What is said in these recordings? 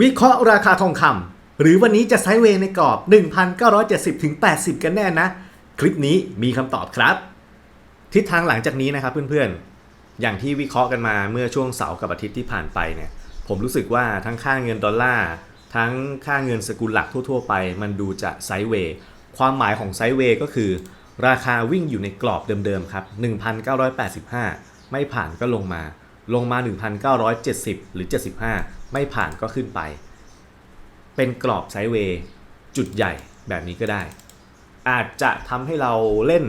วิเคราะห์ราคาทองคำหรือวันนี้จะไซด์เวย์ในกรอบ 1,970ถึง80 กันแน่นะ คลิปนี้มีคำตอบครับ ทิศทางหลังจากนี้นะครับเพื่อนๆ อย่างที่วิเคราะห์กันมาเมื่อช่วงเสาร์กับอาทิตย์ที่ผ่านไปเนี่ย ผมรู้สึกว่าทั้งค่าเงินดอลลาร์ทั้งค่าเงินสกุลหลักทั่วๆ ไป มันดูจะไซด์เวย์ความหมายของไซด์เวย์ก็คือ ราคาวิ่งอยู่ในกรอบเดิมๆครับ 1,985 ไม่ผ่านก็ลงมาลงมา 1,970 หรือ 75 ไม่ผ่านก็ขึ้นไป เป็นกรอบไซด์เวย์จุดใหญ่แบบนี้ก็ได้ อาจจะทำให้เราเล่น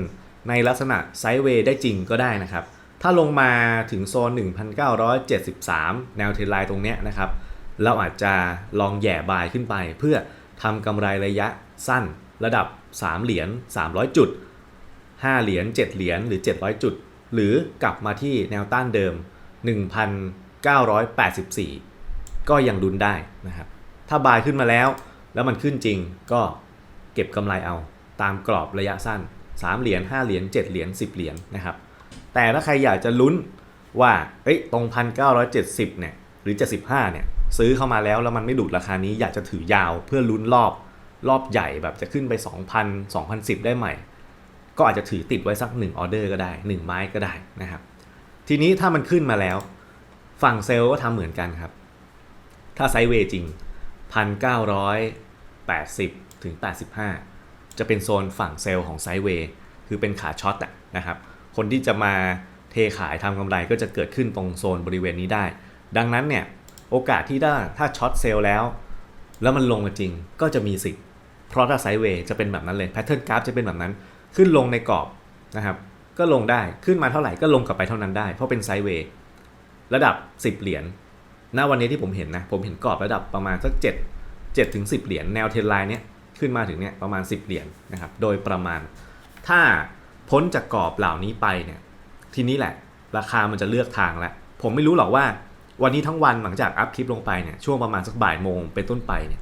ในลักษณะไซด์เวย์ได้จริงก็ได้นะครับ ถ้าลงมาถึงโซน 1,973 แนวเทรนไลน์ตรงเนี้ยนะครับ เราอาจจะลองแย่บายขึ้นไป เพื่อทำกำไรระยะสั้นระดับ 3 เหรียญ 300 จุด 5 เหรียญ 7 เหรียญหรือ 700 จุด หรือกลับมาที่แนวต้านเดิม 1,984 ก็ยังดุนได้นะครับ ถ้าบายขึ้นมาแล้ว แล้วมันขึ้นจริงก็เก็บกำไรเอา ตามกรอบระยะสั้น 3 เหรียญ5เหรียญ7เหรียญ10 เหรียญนะครับ แต่ถ้าใครอยากจะลุ้นว่าเอ้ยตรง 1,970เนี่ยหรือ 75เนี่ยซื้อเข้ามาแล้วแล้วมันไม่ดุดราคานี้อยากจะถือยาวเพื่อลุ้นรอบรอบใหญ่แบบจะขึ้นไป 2,000 2,010 ได้ใหม่ ก็อาจจะถือติดไว้สัก 1 ออเดอร์ก็ได้ 1 ไม้ก็ได้นะครับ ทีนี้ถ้ามันขึ้นมาแล้ว ฝั่งเซลล์ก็ทำเหมือนกันครับ ถ้าไซด์เวย์จริง 1,980 ถึง 85 จะเป็นโซนฝั่งเซลล์ของไซด์เวย์คือเป็นขาช็อตอะนะครับ คนที่จะมาเทขายทำกำไรก็จะเกิดขึ้นตรงโซนบริเวณนี้ได้ ดังนั้นเนี่ย โอกาสที่ได้ถ้าช็อตเซลล์แล้ว แล้วมันลงมาจริงก็จะมีสิทธิ์เพราะถ้าไซด์เวย์จะเป็นแบบนั้นเลยแพทเทิร์นกราฟจะเป็นแบบนั้น ขึ้นลงในกรอบนะครับ ก็ลงได้ขึ้นมาเท่าไหร่ก็ลงกลับไปเท่านั้นได้ เพราะเป็นไซด์เวย์ระดับ 10 เหรียญ ณวันนี้ที่ผมเห็นนะ ผมเห็นกรอบระดับประมาณสัก7 7ถึง10เหรียญแนวเทรนไลน์เนี้ยขึ้นมาถึงเนี่ยประมาณ 10 เหรียญนะครับ โดยประมาณ ถ้าพ้นจากกรอบเหล่านี้ไปเนี่ย ทีนี้แหละ ราคามันจะเลือกทางแล้ว ผมไม่รู้หรอกว่าวันนี้ทั้งวันหลังจากอัพคลิปลงไปเนี่ย ช่วงประมาณสักบ่ายโมงเป็นต้นไปเนี่ย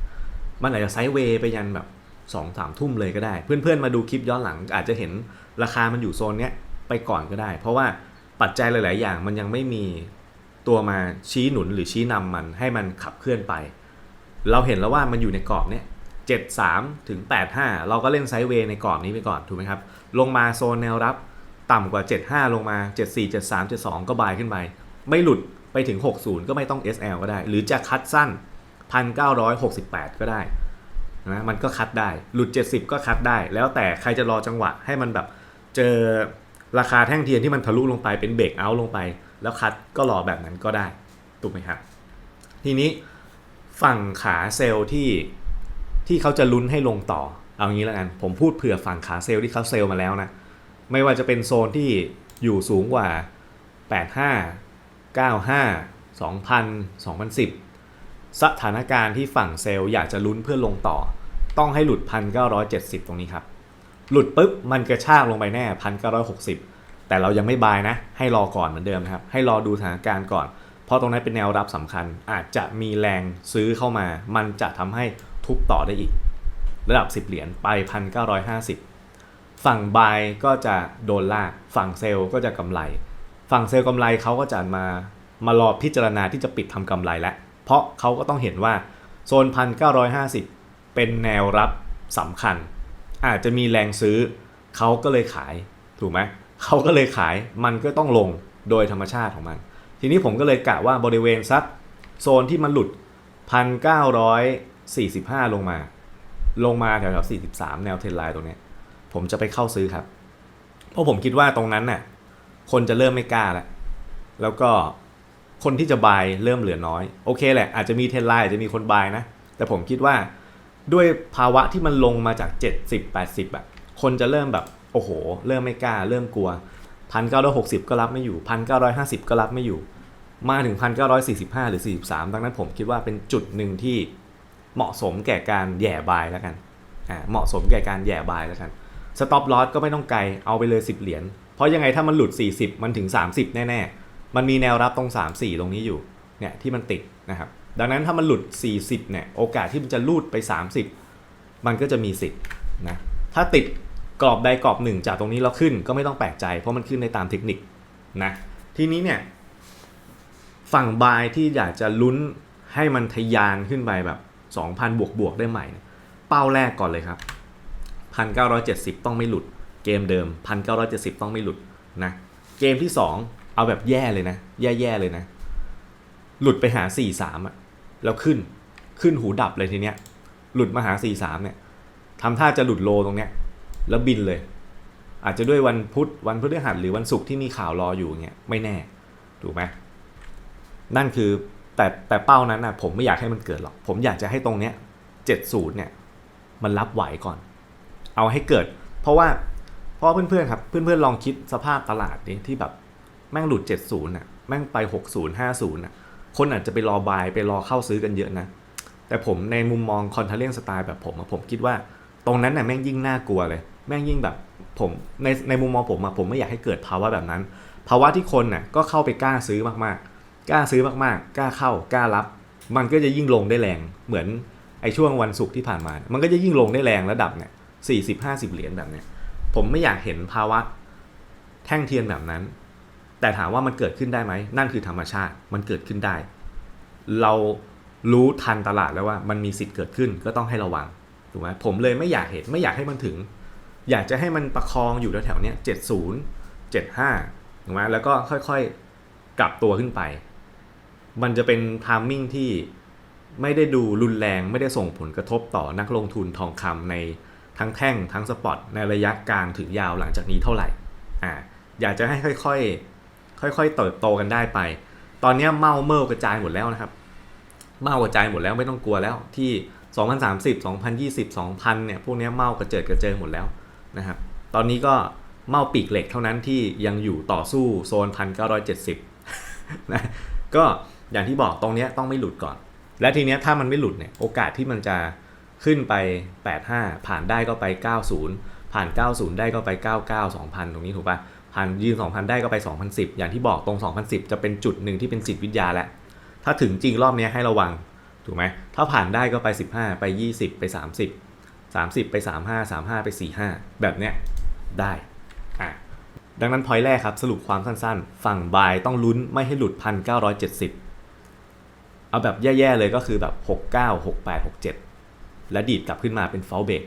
มันอาจจะไซด์เวย์ไปยันแบบ2องสามทุ่มเลยก็ได้ เพื่อนๆมาดูคลิปย้อนหลัง อาจจะเห็นราคามันอยู่โซนเนี้ยไปก่อนก็ได้ เพราะว่าปัจจัยหลาย ๆ อย่างมันยังไม่มี ตัวมาชี้หนุนหรือชี้นำมันให้มันขับเคลื่อนไป เราเห็นแล้วว่ามันอยู่ในกรอบเนี้ย73ถึง85เราก็เล่นไซด์เวย์ในกรอบนี้ไปก่อนถูกไหมครับ ลงมาโซนแนวรับต่ำกว่า 75 ลงมา 74 73 72 ก็บายขึ้นไป ไม่หลุดไปถึง 60 ก็ไม่ต้อง SL ก็ได้ หรือจะคัดสั้น 1968 ก็ได้นะมันก็คัดได้หลุด 70 ก็คัดได้ แล้วแต่ใครจะรอจังหวะให้มันแบบเจอราคาแท่งเทียนที่มันทะลุลงไปเป็นเบรกเอาท์ลงไป แล้วคัดก็รอแบบนั้นก็ได้ถูกไหมครับ ทีนี้ฝั่งขาเซลล์ที่ที่เขาจะลุ้นให้ลงต่อ เอางี้แล้วกัน ผมพูดเผื่อฝั่งขาเซลล์ที่เขาเซลล์มาแล้วนะ ไม่ว่าจะเป็นโซนที่อยู่สูงกว่า 85 95 2000 2010 สถานการณ์ที่ฝั่งเซลล์อยากจะลุ้นเพื่อลงต่อ ต้องให้หลุด 1970 ตรงนี้ครับ หลุดปุ๊บมันกระชากลงไปแน่ 1960 แต่เรายังไม่บายนะ ให้รอก่อนเหมือนเดิมนะครับ ให้รอดูสถานการณ์ก่อน เพราะตรงนั้นเป็นแนวรับสำคัญ อาจจะมีแรงซื้อเข้ามา มันจะทำให้ทุบต่อได้อีก ระดับ 10 เหรียญไป 1950 ฝั่งบายก็จะโดนลาก ฝั่งเซลล์ก็จะกำไร ฝั่งเซลล์กำไรเขาก็จะมามารอพิจารณาที่จะปิดทำกำไรแล้ว เพราะเขาก็ต้องเห็นว่าโซน 1950 เป็นแนวรับสำคัญ อาจจะมีแรงซื้อเขาก็เลยขายถูกไหม เขาก็เลยขายมันก็ต้องลงโดยธรรมชาติของมัน ทีนี้ผมก็เลยกะว่าบริเวณสักโซนที่มันหลุด 1945 ลงมา ลงมาแถวๆ43 แนวเทรนไลน์ตรงนี้ ผมจะไปเข้าซื้อครับ เพราะผมคิดว่าตรงนั้นน่ะคนจะเริ่มไม่กล้าแล้วแล้วก็คนที่จะบายเริ่มเหลือน้อย โอเคแหละ อาจจะมีเทรนไลน์อาจจะมีคนบายนะ แต่ผมคิดว่าด้วยภาวะที่มันลงมาจาก 70 80อะคนจะเริ่มแบบ โอ้โห เริ่มไม่กล้า เริ่มกลัว1960ก็รับไม่อยู่1950ก็รับไม่อยู่ มาถึง1945หรือ43ดังนั้นผมคิดว่าเป็นจุดหนึ่งที่เหมาะสมแก่การแย่บายแล้วกันอ่าเหมาะสมแก่การแย่บายแล้วกันสต็อปลอสก็ไม่ต้องไกลเอาไปเลย 10 เหรียญเพราะยังไงถ้ามันหลุด 40 มันถึง 30 แน่ๆ มันมีแนวรับตรง 3 4 ตรงนี้อยู่เนี่ยที่มันติดนะครับดังนั้นถ้ามันหลุด 40เนี่ยโอกาสที่มันจะลูดไป 30 มันก็จะมีสิทธิ์นะถ้าติด กรอบใดกรอบหนึ่งจากตรงนี้แล้วขึ้นก็ไม่ต้องแปลกใจเพราะมันขึ้นในตามเทคนิคนะทีนี้เนี่ยฝั่งบายที่อยากจะลุ้นให้มันทะยานขึ้นไปแบบ 2,000 บวกบวกได้ใหม่เป้าแรกก่อนเลยครับ 1,970 ต้องไม่หลุด เกมเดิม 1,970 ต้องไม่หลุดนะเกมที่ 2 เอาแบบแย่เลยนะ แย่ๆเลยนะ หลุดไปหา 4-3อะแล้วขึ้นขึ้นหูดับเลยทีเนี้ยหลุดมาหา 4-3เนี่ยทำท่าจะหลุดโลตรงเนี้ย แล้วบินเลย อาจจะด้วยวันพุธวันพฤหัสหรือวันศุกร์ที่มีข่าวรออยู่เงี้ยไม่แน่ถูกไหมนั่นคือแต่แต่เป้านั้นนะผมไม่อยากให้มันเกิดหรอก ผมอยากจะให้ตรงเนี้ยเจ็ดศูนย์เนี่ยมันรับไหวก่อน เอาให้เกิด เพราะว่าเพราะว่าเพื่อนๆครับเพื่อนๆลองคิดสภาพตลาดนี้ที่แบบแม่งหลุด 70น่ะแม่งไป 60 50น่ะคนอาจจะไปรอบายไปรอเข้าซื้อกันเยอะนะ แต่ผมในมุมมองคอนเทเลียนสไตล์แบบผมอะผมคิดว่าตรงนั้นน่ะแม่งยิ่งน่ากลัวเลย แม่งยิ่งแบบผมในในมุมมองผมอะผมไม่อยากให้เกิดภาวะแบบนั้น ภาวะที่คนน่ะก็เข้าไปกล้าซื้อมากๆ กล้าซื้อมากๆ กล้าเข้ากล้ารับ มันก็จะยิ่งลงได้แรงเหมือนไอช่วงวันศุกร์ที่ผ่านมา มันก็จะยิ่งลงได้แรงระดับเนี่ยสี่สิบห้าสิบเหรียญแบบเนี้ยผมไม่อยากเห็นภาวะแท่งเทียนแบบนั้น แต่ถามว่ามันเกิดขึ้นได้ไหมนั่นคือธรรมชาติมันเกิดขึ้นได้ เรารู้ทันตลาดแล้วว่ามันมีสิทธิ์เกิดขึ้นก็ต้องให้ระวังถูกไหมผมเลยไม่อยากเห็นไม่อยากให้มันถึง อยากจะให้มันประคองอยู่แถวๆเนี้ยเจ็ดศูนย์เจ็ดห้าถูกไหมแล้วก็ค่อยๆกลับตัวขึ้นไป มันจะเป็นทามมิ่งที่ไม่ได้ดูรุนแรงไม่ได้ส่งผลกระทบต่อนักลงทุนทองคำในทั้งแท่งทั้งสปอตในระยะกลางถึงยาวหลังจากนี้เท่าไหร่อ่าอยากจะให้ค่อยๆ ค่อยๆเติบโตกันได้ไป ตอนนี้เมาเมิลกระจายหมดแล้วนะครับ เมากระจายหมดแล้วไม่ต้องกลัวแล้วที่ 2030 2020 2000เนี่ยพวกเนี้ยเมากระเจิดกระเจิงหมดแล้ว นะครับ ตอนนี้ก็เมาปีกเหล็กเท่านั้นที่ยังอยู่ต่อสู้โซน 1970นะก็อย่างที่บอกตรงเนี้ยต้องไม่หลุดก่อน และทีเนี้ยถ้ามันไม่หลุดเนี่ยโอกาสที่มันจะขึ้นไป 85 ผ่านได้ก็ไป 90 ผ่าน 90 ได้ก็ไป 99 2000 ตรงนี้ถูกปะผ่านยืน 2000 ได้ก็ไป 2010 อย่างที่บอกตรง 2010 จะเป็นจุดหนึ่งที่เป็นจิตวิทยาแล้ว ถ้าถึงจริงรอบเนี้ยให้ระวัง ถูกไหม ถ้าผ่านได้ก็ไป 15 ไป 20 ไป 30 30 ไป 35 35 ไป 45 แบบเนี้ยได้อะดังนั้นพอยแรกครับสรุปความสั้นๆ ฝั่งบายต้องลุ้นไม่ให้หลุด 1,970 เอาแบบแย่ๆเลยก็คือแบบ 69 68 67 และดีดกลับขึ้นมาเป็นฟอลเบก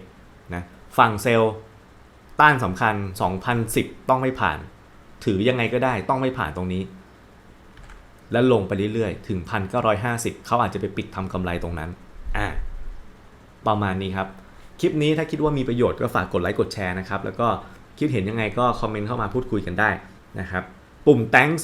นะฝั่งเซลต้านสำคัญ 2010 ต้องไม่ผ่าน ถือยังไงก็ได้ต้องไม่ผ่านตรงนี้ แล้วลงไปเรื่อยๆ ถึง 1,950 เขาอาจจะไปปิดทำกำไรตรงนั้นอ่าประมาณนี้ครับ คลิปนี้ถ้าคิดว่ามีประโยชน์ก็ฝากกดไลค์กดแชร์นะครับ แล้วก็คิดเห็นยังไงก็คอมเมนต์เข้ามาพูดคุยกันได้นะครับ ปุ่ม thanks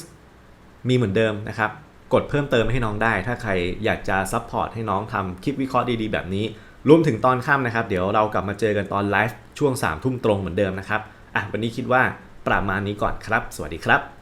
มีเหมือนเดิมนะครับ กดเพิ่มเติมให้น้องได้ ถ้าใครอยากจะซัพพอร์ตให้น้องทำคลิปวิเคราะห์ดีๆ แบบนี้ รวมถึงตอนค่ำนะครับ เดี๋ยวเรากลับมาเจอกันตอนไลฟ์ช่วง3ามทุ่มตรงเหมือนเดิมนะครับอะวันนี้คิดว่าประมาณนี้ก่อนครับ สวัสดีครับ